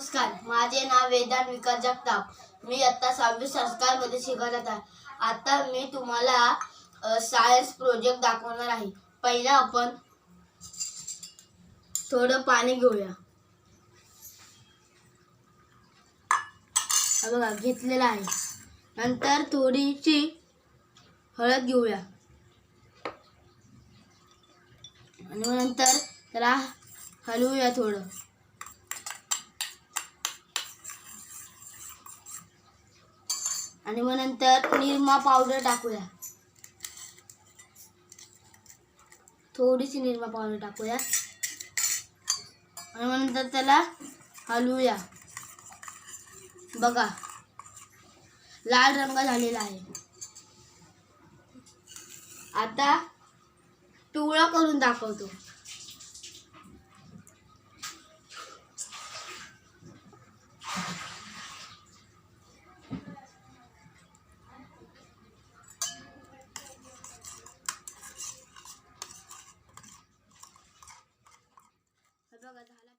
नमस्कार. माझे नाव वेदांत विकास जगताप. मी आता सहावी संस्कारमध्ये शिकत आहे. आता मी तुम्हाला सायन्स प्रोजेक्ट दाखवणार आहे. पहिला आपण थोडं पाणी घेऊया. बघा घेतलेलं आहे. नंतर थोडीशी हळद घेऊया. आणि नंतर त्याला हलवूया थोडं. आणि मग नंतर निरमा पावडर टाकूया. थोडीशी निरमा पावडर टाकूया. आणि मग नंतर त्याला हलवूया. बघा लाल रंग झालेला आहे. आता पिवळा करून दाखवतो. बघा झाला